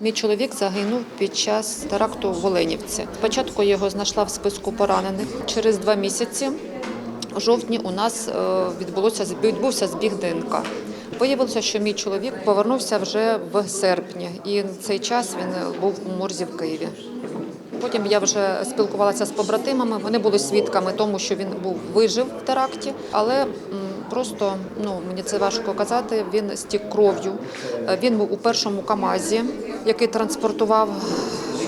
Мій чоловік загинув під час теракту в Оленівці. Спочатку його знайшла в списку поранених. Через два місяці, у жовтні, у нас е, відбулося відбувся збіг ДНК. Виявилося, що мій чоловік повернувся вже в серпні, і цей час він був у морзі в Києві. Потім я вже спілкувалася з побратимами. Вони були свідками тому, що він був вижив в теракті, але просто ну мені це важко казати. Він стік кров'ю. Е, Він був у першому камазі, який транспортував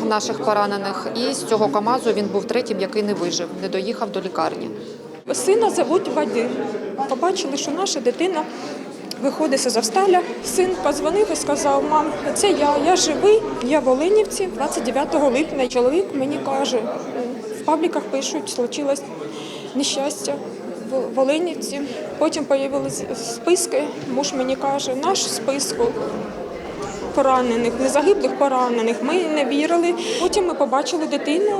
наших поранених. І з цього камазу він був третім, який не вижив, не доїхав до лікарні. Сина зовуть Вадим. Побачили, що наша дитина виходить з Завсталя. Син позвонив і сказав: мам, це я, я живий, я в Оленівці 29 липня. Чоловік мені каже, в пабліках пишуть, случилось нещастя в- в Потім з'явилися списки. Муж мені каже, наш списку поранених, не загиблих поранених. Ми не вірили. Потім ми побачили дитину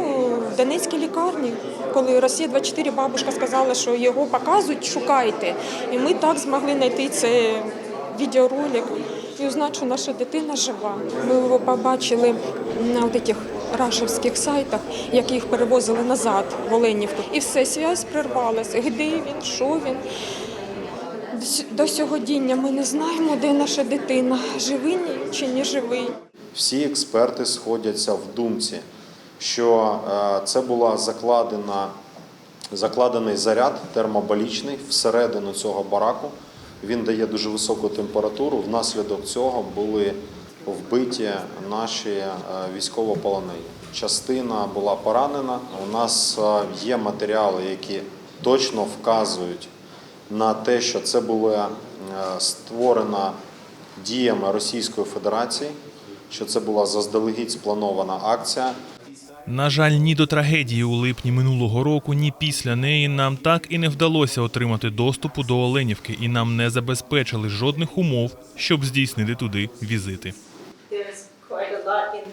в Донецькій лікарні, коли Росія 24 бабушка сказала, що його показують, шукайте. І ми так змогли знайти цей відеоролик і що наша дитина жива. Ми його побачили на от рашевських сайтах, як їх перевозили назад в Оленівку. І все, зв'язь прервалася. Де він, що він. До сьогодення ми не знаємо, де наша дитина, живий чи не живий. Всі експерти сходяться в думці, що е, це була закладена, закладений заряд термобалічний всередину цього бараку. Він дає дуже високу температуру. Внаслідок цього були вбиті наші е, військовополонені. Частина була поранена. У нас е, є матеріали, які точно вказують на те, що це була е, створена діями Російської Федерації, що це була заздалегідь спланована акція. На жаль, ні до трагедії у липні минулого року, ні після неї нам так і не вдалося отримати доступу до Оленівки, і нам не забезпечили жодних умов, щоб здійснити туди візити.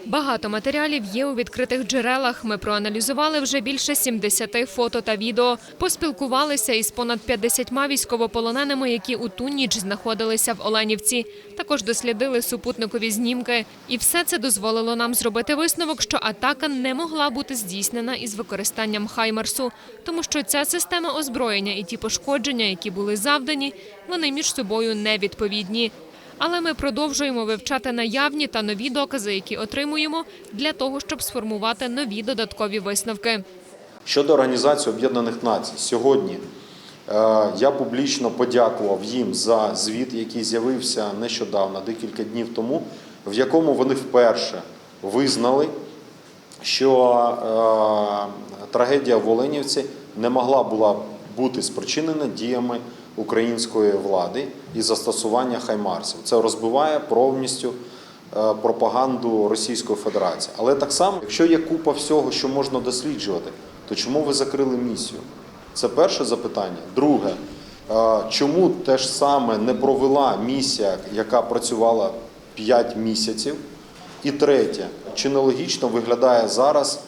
Багато матеріалів є у відкритих джерелах. Ми проаналізували вже більше 70 фото та відео. Поспілкувалися із понад 50 військовополоненими, які у ту ніч знаходилися в Оленівці. Також дослідили супутникові знімки. І все це дозволило нам зробити висновок, що атака не могла бути здійснена із використанням Хаймарсу, тому що ця система озброєння і ті пошкодження, які були завдані, вони між собою не відповідні. Але ми продовжуємо вивчати наявні та нові докази, які отримуємо, для того, щоб сформувати нові додаткові висновки. Щодо Організації Об'єднаних Націй, сьогодні е, я публічно подякував їм за звіт, який з'явився нещодавно, декілька днів тому, в якому вони вперше визнали, що е, трагедія в Оленівці не могла була бути спричинена діями української влади і застосування хаймарсів. Це розбиває повністю е, пропаганду Російської Федерації. Але так само, якщо є купа всього, що можна досліджувати, то чому ви закрили місію? Це перше запитання. Друге, е, чому те ж саме не провела місія, яка працювала 5 місяців? І третє, чи нелогічно виглядає зараз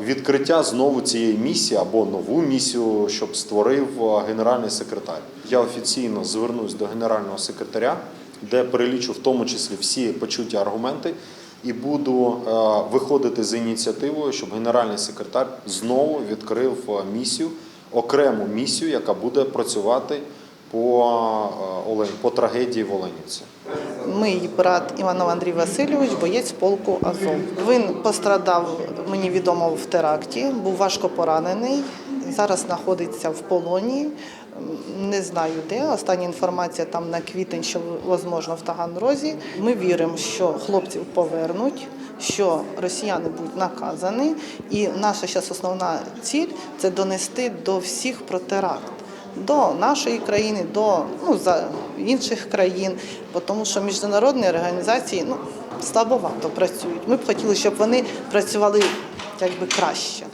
відкриття знову цієї місії або нову місію, щоб створив е, генеральний секретар? Я офіційно звернусь до генерального секретаря, де перелічу в тому числі всі почуті аргументи, і буду е, виходити з ініціативою, щоб генеральний секретар знову відкрив е, місію, окрему місію, яка буде працювати по, е, по трагедії в Оленівці. Мій брат Іванов Андрій Васильович, боєць полку Азов. Він пострадав, мені відомо, в теракті, був важко поранений. Зараз знаходиться в полоні. Не знаю де. Остання інформація там на квітень, що можливо в Таганрозі. Ми віримо, що хлопців повернуть, що росіяни будуть наказані. І наша зараз основна ціль це донести до всіх про теракт до нашої країни, до ну, за інших країн, тому що міжнародні організації ну, слабовато працюють. Ми б хотіли, щоб вони працювали якби краще.